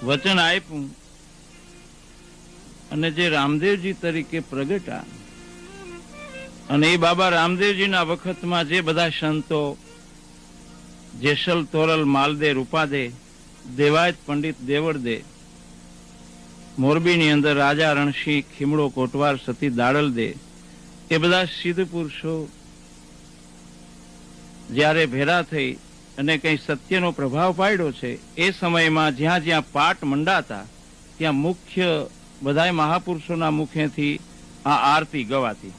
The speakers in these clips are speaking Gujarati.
વચન આપ્યું અને જે રામદેવજી તરીકે પ્રગટા અને એ બાબા રામદેવજીના વખતમાં જે બધા સંતો, જેસલ, તોરલ, માલદે, રૂપાદે, દેવાયત પંડિત દેવળદે, મોરબીની અંદર રાજા રણસિંહ, ખીમડો, કોટવાર, સતી દાડલ દે એ બધા સિદ્ધ પુરુષો જ્યારે ભેરા થઈ અને કંઈ સત્યનો પ્રભાવ પાડ્યો છે, એ સમયમાં જ્યાં જ્યાં પાટ મંડાતા, ત્યાં મુખ્ય બધાય મહાપુરુષોના મુખેથી આ આરતી ગવાતી.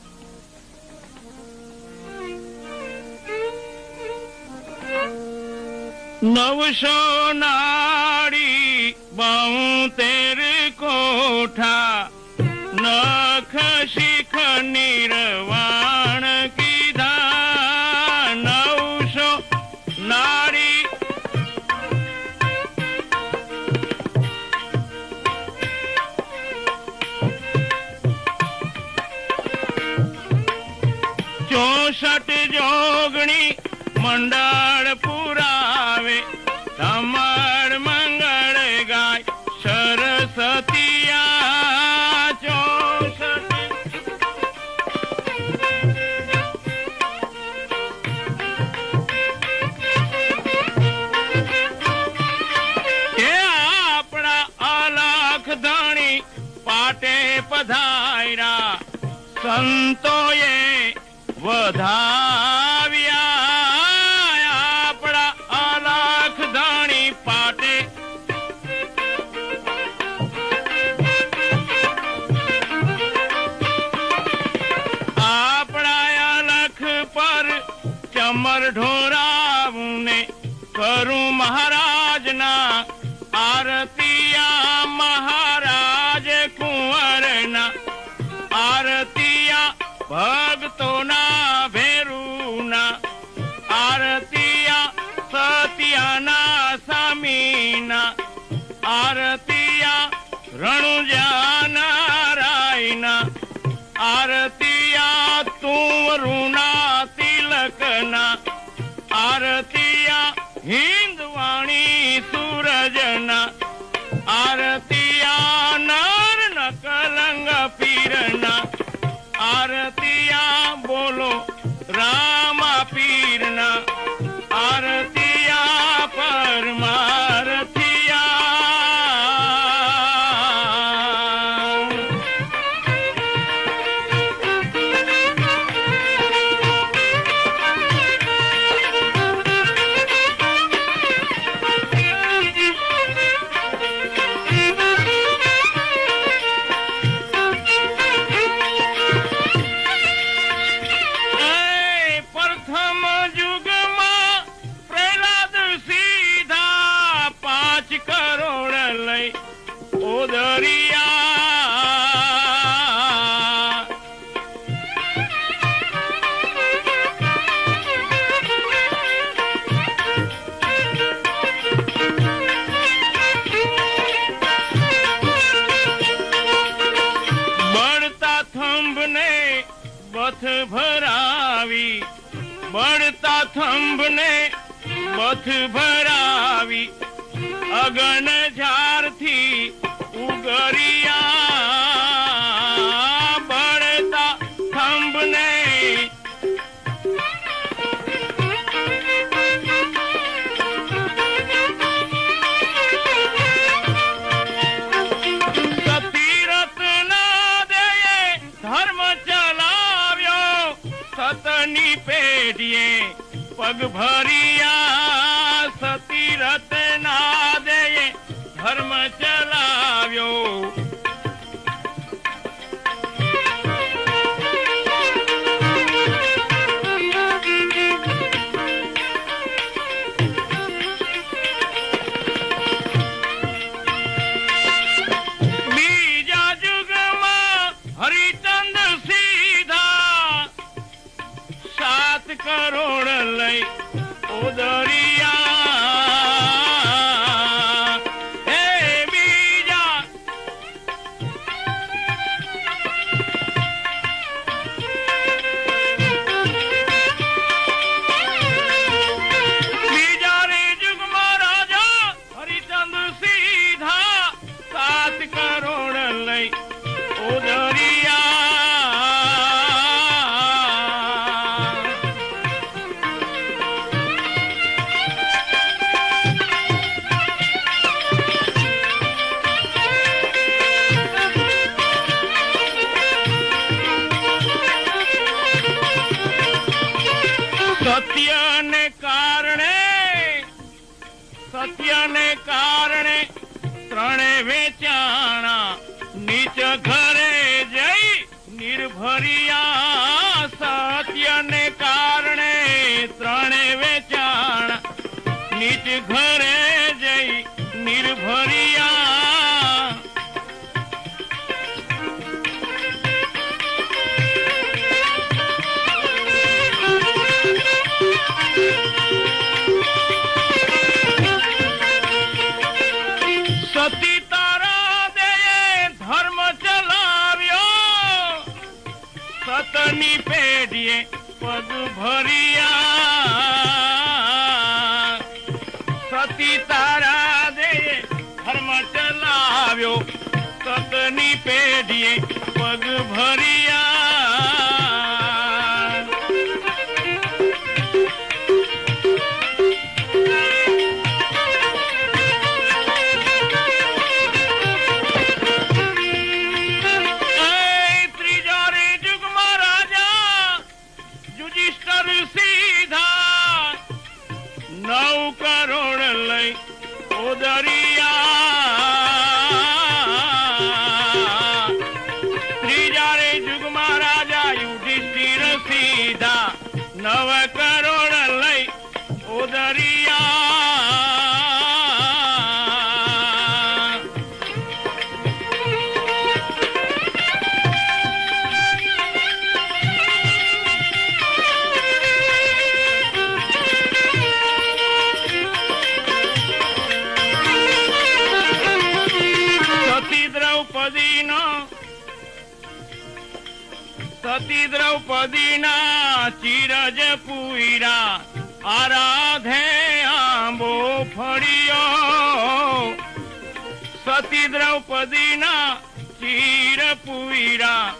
નવસો નાડી બાઉતેર કોઠા, નખ શિખ નિર્વાણ નાડી ચોસઠ જોગણી મંડળ પુરાવે તમાર મંગળ ગાય સરસ્વતિયા સંતોએ વધાવ્યા આપણા અલખ ધણી પાટે. આપણા અલખ પર ચમર ઢોરાવું ને કરું મહારાજના આરતિયા સત્યાના સ્વામીના આરતિયા રણુજા આરતીયા તું તુંવરુના તિલકના, આરતીયા હિન્દવાણી સૂરજના, આરતીયા નર નકલંગ પીરના, આરતીયા બોલો રામા બળતા થંભને બથ ભરાવી અગણ ઝારથી ઉગરિયા બળતા થંભને. ધર્મ ચલાવ્યો સતની પેઢીએ પગ ભરિયા સતીરથ ના દે ધર્મ ચલાવ્યો. સત્યને કારણે સત્યને કારણે ત્રણે વેચાણા નીચ ઘરે જઈ નિર્ભરિયા. સત્યને કારણે ત્રણે વેચાણા નીચ ઘરે જઈ નિર્ભરી સતી તારા દે ધર્મ ચલાવ્યો. સતની પેઢીએ પગ ભરિયા. સતી તારા દે ધર્મ ચલાવ્યો. સતની પેઢીએ પગ ભર્યા. યુધિષ્ઠર સીધા નવ કરોડ લઈ ઓદરિયા સતી દ્રૌપદીનો સતી દ્રૌપદીના ચિરજ પુઈરા આરાધે આંબો ફળિયો. સતી દ્રૌપદીના ચિર પુઈરા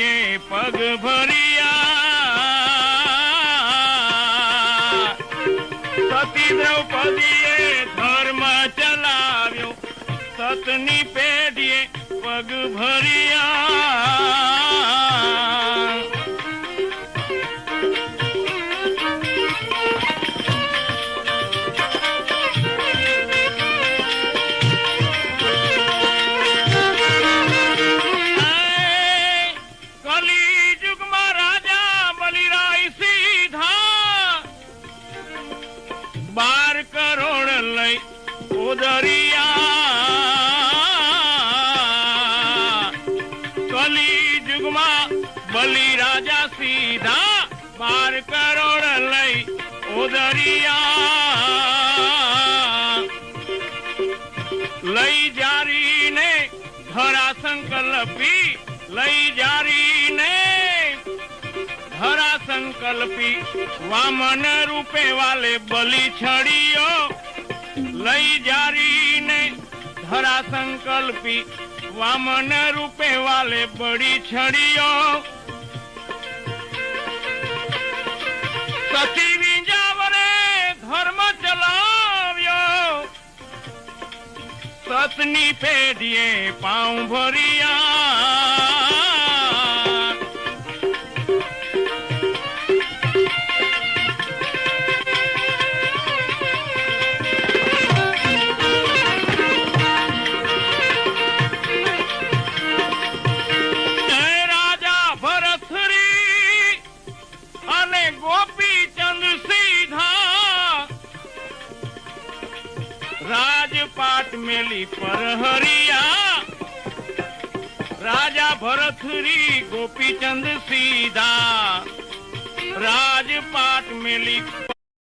પેઢીએ પગ ભર્યા. સતી દ્રૌપદીએ ધર્મ ચલાવ્યો. સતની પેઢીએ પગ ભર્યા. ઉદરિયા લઈ જારીને ધરા સંકલ્પી, લઈ જારીને ધરા સંકલ્પી, વામન રૂપે વાલે બલી છડિયો, લઈ જારીને ધરા સંકલ્પી, વામન રૂપે વાલે બળી છડિયો. સતી સતની પેઢીએ પાઉં ભર્યા. મેલી પર હરિયા રાજા ભરથરી ગોપીચંદ સીધા. રાજપાટ મેલી